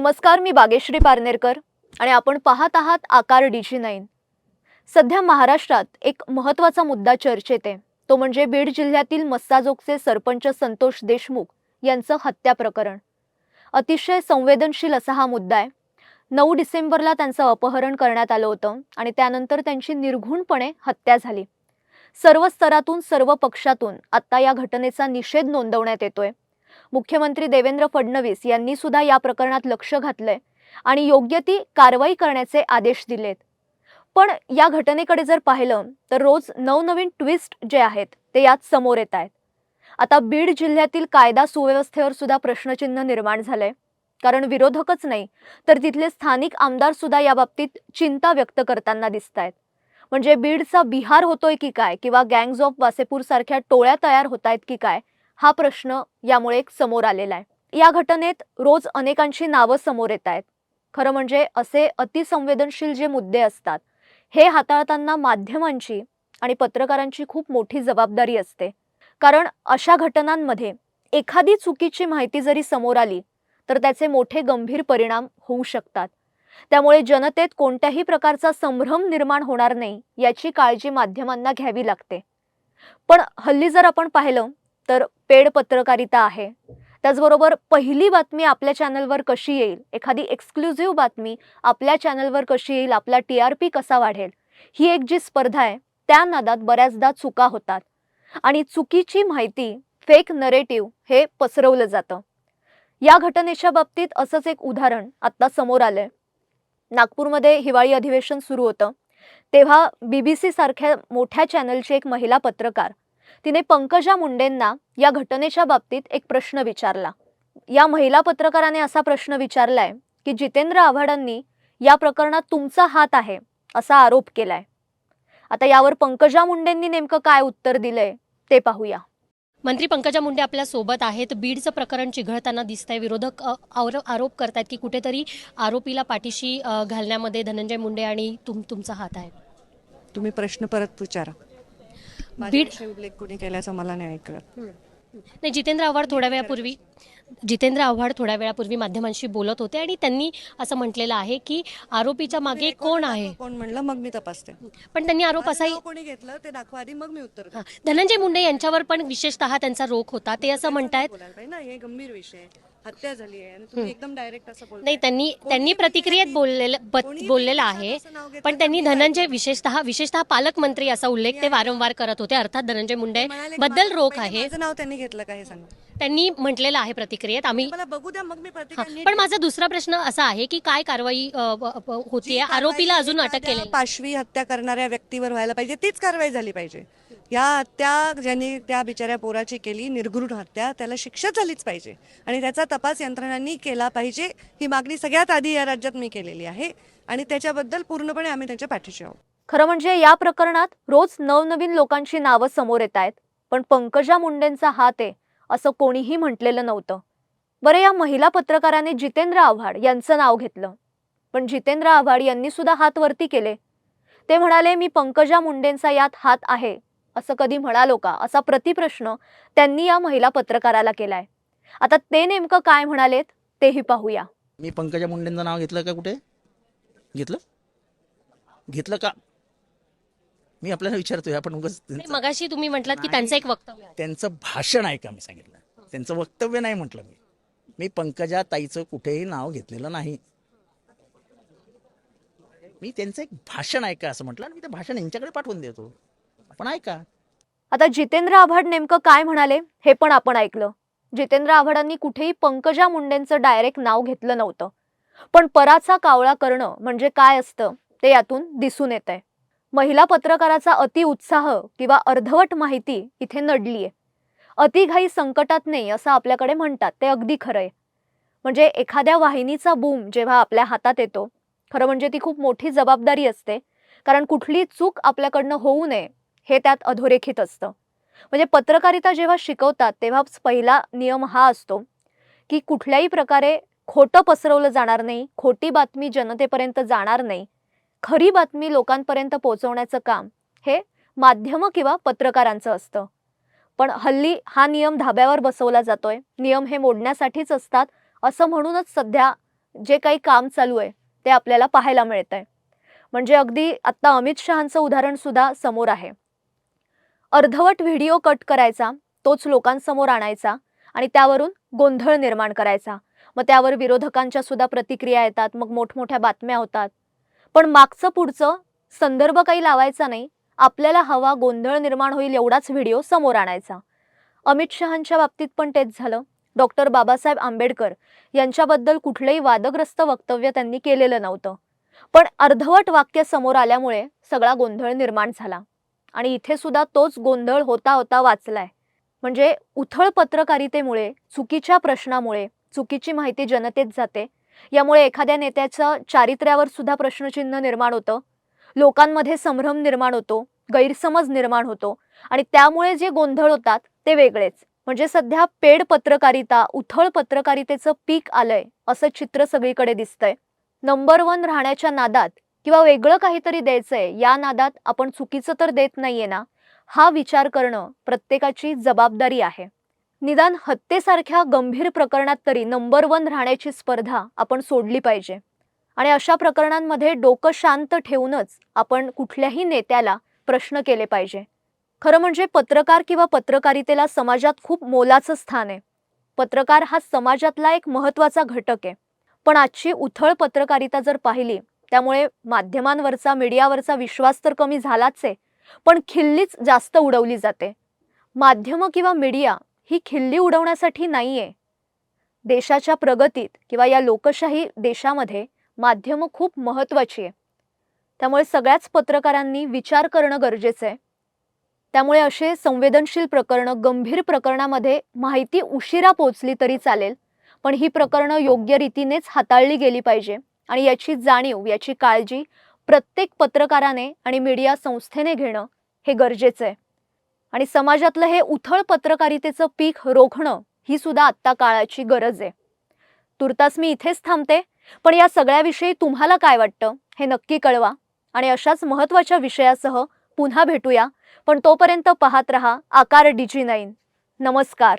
नमस्कार मी बागेश्री पारनेरकर आणि आपण पाहत आहात आकार डीजी नाईन सध्या महाराष्ट्रात एक महत्त्वाचा मुद्दा चर्चेत. आहे तो म्हणजे बीड जिल्ह्यातील मस्साजोगचे सरपंच संतोष देशमुख यांचं हत्या प्रकरण. अतिशय संवेदनशील असा हा मुद्दा आहे. नऊ डिसेंबरला त्यांचं अपहरण करण्यात आलं होतं आणि त्यानंतर त्यांची निर्घुणपणे हत्या झाली. सर्व स्तरातून सर्व पक्षातून आत्ता या घटनेचा निषेध नोंदवण्यात येतोय. मुख्यमंत्री देवेंद्र फडणवीस यांनी सुद्धा या प्रकरणात लक्ष घातलंय आणि योग्य ती कारवाई करण्याचे आदेश दिलेत. पण या घटनेकडे जर पाहिलं तर रोज नवनवीन ट्विस्ट जे आहेत ते यात समोर येत आहेत. आता बीड जिल्ह्यातील कायदा सुव्यवस्थेवर सुद्धा प्रश्नचिन्ह निर्माण झालंय. कारण विरोधकच नाही तर तिथले स्थानिक आमदार सुद्धा या बाबतीत चिंता व्यक्त करताना दिसत आहेत म्हणजे बीडचा बिहार होतोय की काय किंवा गँग्ज ऑफ वासेपूर सारख्या टोळ्या तयार होत आहेत की काय हा प्रश्न यामुळे एक समोर आलेला आहे. या घटनेत रोज अनेकांची नावं समोर येत आहेत. खरं म्हणजे असे अतिसंवेदनशील जे मुद्दे असतात हे हाताळताना माध्यमांची आणि पत्रकारांची खूप मोठी जबाबदारी असते. कारण अशा घटनांमध्ये एखादी चुकीची माहिती जरी समोर आली तर त्याचे मोठे गंभीर परिणाम होऊ शकतात. त्यामुळे जनतेत कोणत्याही प्रकारचा संभ्रम निर्माण होणार नाही याची काळजी माध्यमांना घ्यावी लागते. पण हल्ली जर आपण पाहिलं तर पेड पत्रकारिता आहे. त्याचबरोबर पहिली बातमी आपल्या चॅनलवर कशी येईल? एखादी एक्सक्लुझिव्ह बातमी आपल्या चॅनलवर कशी येईल? आपला टी आर पी कसा वाढेल? ही एक जी स्पर्धा आहे त्या नादात बऱ्याचदा चुका होतात. आणि चुकीची माहिती फेक नरेटिव्ह हे पसरवलं जातं. या घटनेच्या बाबतीत असंच एक उदाहरण आत्ता समोर आलंय. नागपूरमध्ये हिवाळी अधिवेशन सुरू होतं. तेव्हा बी बी सीसारख्या मोठ्या चॅनलची एक महिला पत्रकार तिने पंकजा मुंडेंना या घटनेच्या बाबतीत एक प्रश्न विचारला. या महिला पत्रकाराने असा प्रश्न विचारलाय की जितेंद्र आव्हाडांनी या प्रकरणात तुमचा हात आहे असा आरोप केलाय. आता यावर पंकजा मुंडेंनी नेमकं काय उत्तर दिलंय ते पाहूया. मंत्री पंकजा मुंडे आपल्यासोबत आहेत. बीडचं प्रकरण चिघळताना दिसतंय. विरोधक आरोप करतायत की कुठेतरी आरोपीला पाठीशी घालण्यामध्ये धनंजय मुंडे आणि तुम तुमचा हात आहे. तुम्ही प्रश्न परत विचारा. बीड उल्लेख कोणी केल्याचं मला नाही ऐकलं. नाही जितेंद्र आव्हाड थोड्या वेळापूर्वी जितेंद्र आव्हाड थोड्या वेळापूर्वी माध्यमांशी बोलत होते आणि त्यांनी असं म्हटलेलं आहे की आरोपीच्या मागे कोण आहे? कोण म्हणलं मग मी तपासते. पण त्यांनी आरोप असाही नाव कोणी घेतलं ते दाखवा आधी मग मी उत्तर देईन. धनंजय मुंडे यांच्यावर पण विशेषतः त्यांचा रोख होता. ते असं म्हणतायत बोलायला पाहिजे ना हे गंभीर विषय आहे. हत्या झाली आहे आणि तुम्ही एकदम डायरेक्ट असं बोलताय. नाही त्यांनी त्यांनी प्रतिक्रियेत बोललेलं बत- बोललेलं आहे पण त्यांनी धनंजय विशेषतः विशेषतः पालकमंत्री असा उल्लेख ते वारंवार करत होते अर्थात धनंजय मुंडे म्हणाले की बद्दल माझं- रोख पहिले आहे. माझं नाव त्यांनी घेतलं का हे सांगा? त्यांनी म्हटलेलं आहे प्रतिक्रियेत. आम्ही मला बघू द्या मग मी प्रतिक्रिया नीट पण माझा दुसरा प्रश्न असा आहे की काय कारवाई होतीये? आरोपीला अजून अटक एखाद्या केलेली पाशवी हत्या करणाऱ्या व्यक्तीवर व्हायला पाहिजे तीच कारवाई झाली पाहिजे. या हत्या ज्यांनी त्या बिचाऱ्या पोराची केली निर्घृण हत्या त्याला शिक्षा झालीच पाहिजे. आणि त्याचा तपास यंत्रणांनी केला पाहिजे ही मागणी सगळ्यात आधी या राज्यात मी केलेली आहे. आणि त्याच्याबद्दल पूर्णपणे आम्ही त्यांच्या पाठीशी आहोत. खरं म्हणजे या प्रकरणात रोज नवनवीन लोकांची नावं समोर येत आहेत पण पंकजा मुंडेंचा हात आहे असं कोणीही म्हटलेलं नव्हतं. बरं या महिला पत्रकाराने जितेंद्र आव्हाड यांचं नाव घेतलं. पण जितेंद्र आव्हाड यांनी सुद्धा हात वरती केले. ते म्हणाले मी पंकजा मुंडेंचा यात हात आहे. असं कधी म्हणालो का? असा प्रतिप्रश्न त्यांनी या महिला पत्रकाराला केलाय. आता ते नेमकं काय म्हणालेत तेही पाहूया. मी पंकजा मुंडेंचं नाव घेतलं का कुठे? घेतलं? घेतलं का? मी आपल्याला विचारतोय आपण उगाच नाही, त्यांचं- मगाशी तुम्ही म्हटलात की त्यांचं एक वक्तव्य आहे. त्यांचं भाषण आहे का मी सांगितलं? त्यांचं वक्तव्य नाही म्हटलं मी. मी पंकजा ताईचं कुठेही नाव घेतलेलं नाही. मी त्यांचं एक भाषण ऐका असं म्हटलं आणि मी ते भाषण यांच्याकडे पाठवून देतो. आपण ऐका. आता जितेंद्र आव्हाड नेमकं काय म्हणाले हे पण आपण ऐकलं. जितेंद्र आव्हाडांनी कुठेही पंकजा मुंडेंचं डायरेक्ट नाव घेतलं नव्हतं. पण पराचा कावळा करणं म्हणजे काय असतं ते यातून दिसून येत आहे महिला पत्रकाराचा अति उत्साह किंवा अर्धवट माहिती इथे नडली आहे अतिघाई संकटात नाही असं आपल्याकडे म्हणतात ते अगदी खरं आहे म्हणजे एखाद्या वाहिनीचा बूम जेव्हा आपल्या हातात येतो खरं म्हणजे ती खूप मोठी जबाबदारी असते कारण कुठली चूक आपल्याकडनं होऊ नये हे त्यात अधोरेखित असतं. म्हणजे पत्रकारिता जेव्हा शिकवतात तेव्हाच पहिला नियम हा असतो की कुठल्याही प्रकारे खोटं पसरवलं जाणार नाही खोटी बातमी जनतेपर्यंत जाणार नाही खरी बातमी लोकांपर्यंत पोहोचवण्याचं काम हे माध्यमं किंवा पत्रकारांचं असतं. पण हल्ली हा नियम धाब्यावर बसवला जातोय. नियम हे मोडण्यासाठीच असतात असं म्हणूनच सध्या जे काही काम चालू आहे ते आपल्याला पाहायला मिळत आहे म्हणजे अगदी आत्ता अमित शहांचं उदाहरण सुद्धा समोर आहे. अर्धवट व्हिडिओ कट करायचा तोच लोकांसमोर आणायचा आणि त्यावरून गोंधळ निर्माण करायचा. मग त्यावर विरोधकांच्या सुद्धा प्रतिक्रिया येतात मग मोठमोठ्या बातम्या होतात. पण मागचं पुढचं संदर्भ काही लावायचा नाही. आपल्याला हवा गोंधळ निर्माण होईल एवढाच व्हिडिओ समोर आणायचा. अमित शहांच्या बाबतीत पण तेच झालं. डॉक्टर बाबासाहेब आंबेडकर यांच्याबद्दल कुठलंही वादग्रस्त वक्तव्य त्यांनी केलेलं नव्हतं. पण अर्धवट वाक्य समोर आल्यामुळे सगळा गोंधळ निर्माण झाला. आणि इथे सुद्धा तोच गोंधळ होता होता वाचलाय. म्हणजे उथळ पत्रकारितेमुळे चुकीच्या प्रश्नामुळे चुकीची माहिती जनतेत जाते यामुळे एखाद्या नेत्याच्या चारित्र्यावर सुद्धा प्रश्नचिन्ह निर्माण होतं. लोकांमध्ये संभ्रम निर्माण होतो गैरसमज निर्माण होतो आणि त्यामुळे जे गोंधळ होतात ते वेगळेच. म्हणजे सध्या पेड पत्रकारिता उथळ पत्रकारितेचं पीक आलंय असं चित्र सगळीकडे दिसतंय. नंबर वन राहण्याच्या नादात किंवा वेगळं काहीतरी द्यायचंय या नादात आपण चुकीचं तर देत नाहीये ना? हा विचार करणं प्रत्येकाची जबाबदारी आहे. निदान हत्येसारख्या गंभीर प्रकरणात तरी नंबर वन राहण्याची स्पर्धा आपण सोडली पाहिजे. आणि अशा प्रकरणांमध्ये डोकं शांत ठेवूनच आपण कुठल्याही नेत्याला प्रश्न केले पाहिजे. खरं म्हणजे पत्रकार किंवा पत्रकारितेला समाजात खूप मोलाचं स्थान आहे. पत्रकार हा समाजातला एक महत्त्वाचा घटक आहे. पण आजची उथळ पत्रकारिता जर पाहिली त्यामुळे माध्यमांवरचा मीडियावरचा विश्वास तर कमी झालाच आहे पण खिल्लीच जास्त उडवली जाते. माध्यमं किंवा मीडिया ही खिल्ली उडवण्यासाठी नाही आहे देशाच्या प्रगतीत किंवा या लोकशाही देशामध्ये माध्यमं खूप महत्त्वाची आहे. त्यामुळे सगळ्याच पत्रकारांनी विचार करणं गरजेचं आहे. त्यामुळे असे संवेदनशील प्रकरणं गंभीर प्रकरणामध्ये माहिती उशिरा पोचली तरी चालेल पण ही प्रकरणं योग्य रीतीनेच हाताळली गेली पाहिजे आणि याची जाणीव याची काळजी प्रत्येक पत्रकाराने आणि मीडिया संस्थेने घेणं हे गरजेचं आहे. आणि समाजातलं हे उथळ पत्रकारितेचं पीक रोखणं ही सुद्धा आत्ता काळाची गरज आहे. तुर्तास मी इथेच थांबते पण या सगळ्याविषयी तुम्हाला काय वाटतं हे नक्की कळवा आणि अशाच महत्त्वाच्या विषयासह पुन्हा भेटूया पण तोपर्यंत पाहत रहा आकार डिजी नाईन नमस्कार.